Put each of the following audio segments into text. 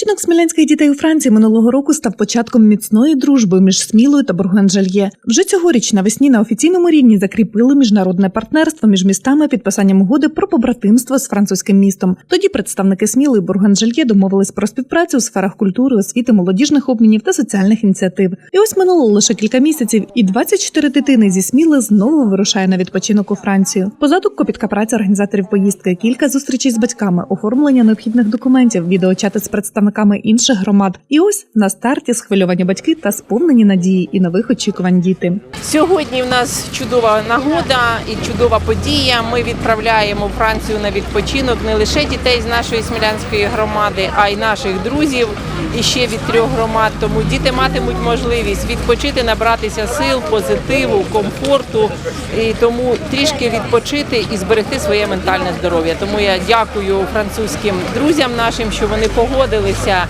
Відпочинок смілянських дітей у Франції минулого року став початком міцної дружби між Смілою та Бургуанжельє. Вже цьогоріч навесні на офіційному рівні закріпили міжнародне партнерство між містами підписанням угоди про побратимство з французьким містом. Тоді представники Сміли і Бургуанжельє домовились про співпрацю у сферах культури, освіти, молодіжних обмінів та соціальних ініціатив. І ось минуло лише кілька місяців, і 24 дитини зі Сміли знову вирушає на відпочинок у Францію. Позаду копітка праця організаторів поїздки, кілька зустрічей з батьками, оформлення необхідних документів, відеочати з представниками інших громад. І ось на старті схвильовані батьки та сповнені надії і нових очікувань діти. Сьогодні в нас чудова нагода і чудова подія. Ми відправляємо Францію на відпочинок не лише дітей з нашої смілянської громади, а й наших друзів і ще від трьох громад. Тому діти матимуть можливість відпочити, набратися сил, позитиву, комфорту і тому трішки відпочити і зберегти своє ментальне здоров'я. Тому я дякую французьким друзям нашим, що вони погодилися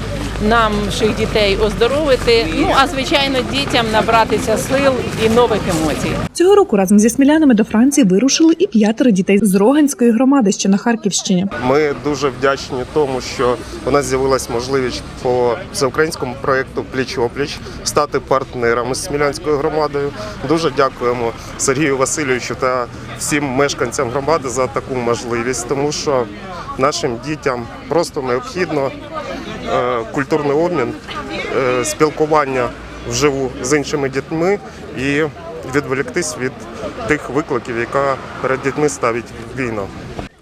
наших дітей оздоровити. Ну а звичайно, дітям набратися сил і нових емоцій. Цього року разом зі смілянами до Франції вирушили і п'ятеро дітей з Роганської громади, що на Харківщині. Ми дуже вдячні тому, що у нас з'явилась можливість по всеукраїнському проєкту Пліч опліч стати партнерами з Смілянською громадою. Дуже дякуємо Сергію Васильовичу та всім мешканцям громади за таку можливість, тому що нашим дітям просто необхідно культурний обмін, е, спілкування вживу з іншими дітьми і відволіктись від тих викликів, яка перед дітьми ставить війна.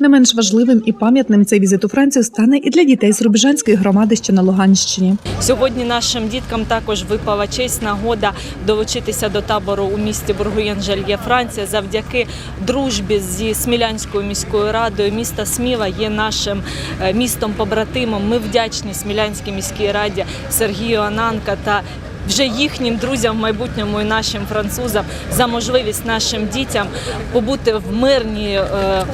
Не менш важливим і пам'ятним цей візит у Францію стане і для дітей з Рубіжанської громади, що на Луганщині. Сьогодні нашим діткам також випала честь нагода долучитися до табору у місті Бургуєн-Жельє, Франція. Завдяки дружбі зі Смілянською міською радою. Міста Сміла є нашим е, містом побратимом. Ми вдячні Смілянській міській раді Сергію Ананка та вже їхнім друзям в майбутньому і нашим французам за можливість нашим дітям побути в мирній е,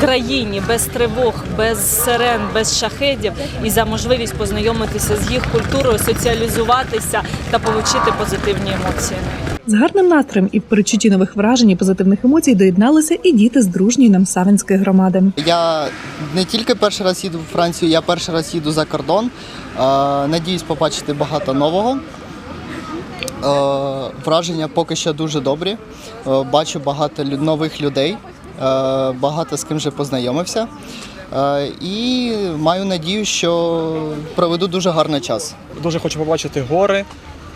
країні без тривог, без сирен, без шахедів і за можливість познайомитися з їх культурою, соціалізуватися та отримати позитивні емоції. З гарним настроєм і перечутті нових вражень і позитивних емоцій доєдналися і діти з дружньої нам Савинської громади. Я не тільки перший раз їду в Францію, я перший раз їду за кордон. Е, Надіюсь побачити багато нового. Е, Враження поки що дуже добрі. Е, Бачу багато нових людей, е, багато з ким вже познайомився. І маю надію, що проведу дуже гарний час. Дуже хочу побачити гори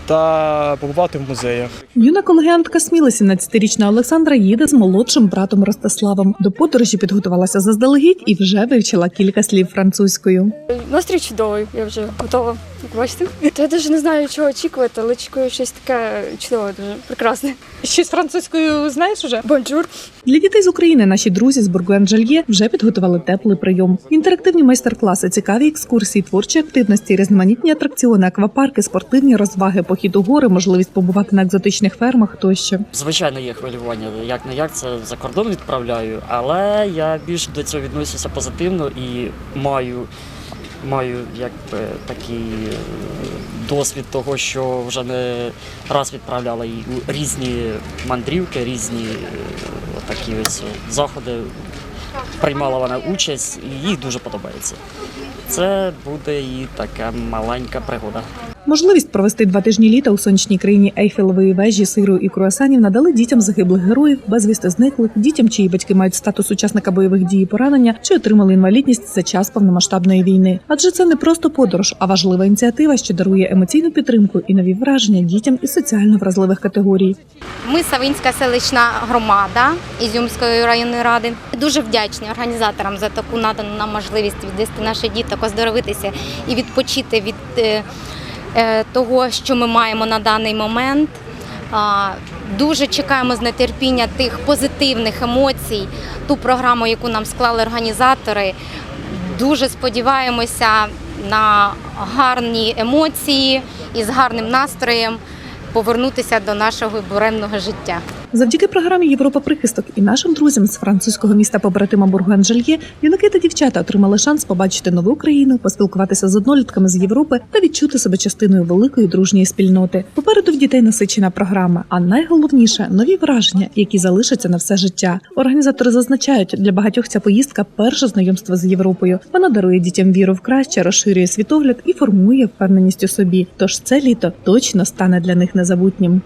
та побувати в музеях. Юна колегіантка Сміли, 17-річна Олександра, їде з молодшим братом Ростиславом. До подорожі підготувалася заздалегідь і вже вивчила кілька слів французькою. Настрій чудовий, я вже готова. Бачите. Та я навіть не знаю, чого очікувати, але очікую щось таке чудове, дуже прекрасне. Щось французькою знаєш уже? Бонжур. Для дітей з України наші друзі з Бургуен-Жальє вже підготували теплий прийом. Інтерактивні майстер-класи, цікаві екскурсії, творчі активності, різноманітні атракціони, аквапарки, спортивні розваги, похід у гори, можливість побувати на екзотичних фермах тощо. Звичайно, є хвилювання. Як не як це за кордон відправляю, але я більш до цього відносюся позитивно і маю, маю якби такий е, досвід того, що вже не раз відправляла у різні мандрівки, різні е, такі ось заходи. Приймала вона участь, і їй дуже подобається. Це буде і така маленька пригода. Можливість провести два тижні літа у сонячній країні Ейфелевої вежі, сиру і круасанів надали дітям загиблих героїв, безвісти зниклих, дітям, чиї батьки мають статус учасника бойових дій і поранення, чи отримали інвалідність за час повномасштабної війни. Адже це не просто подорож, а важлива ініціатива, що дарує емоційну підтримку і нові враження дітям із соціально вразливих категорій. Ми Савинська селищна громада Ізюмської районної ради. Дуже вдячні організаторам за таку надану нам можливість відвести наших діток, оздоровитися і відпочити від е, того, що ми маємо на даний момент. Дуже чекаємо з нетерпіння тих позитивних емоцій, ту програму, яку нам склали організатори. Дуже сподіваємося на гарні емоції і з гарним настроєм повернутися до нашого буремного життя. Завдяки програмі Європа прихисток і нашим друзям з французького міста побратима Бургуан-Жальє юнаки та дівчата отримали шанс побачити нову країну, поспілкуватися з однолітками з Європи та відчути себе частиною великої дружньої спільноти. Попереду в дітей насичена програма, а найголовніше нові враження, які залишаться на все життя. Організатори зазначають, для багатьох ця поїздка перше знайомство з Європою. Вона дарує дітям віру в краще, розширює світогляд і формує впевненість у собі. Тож це літо точно стане для них незабутнім.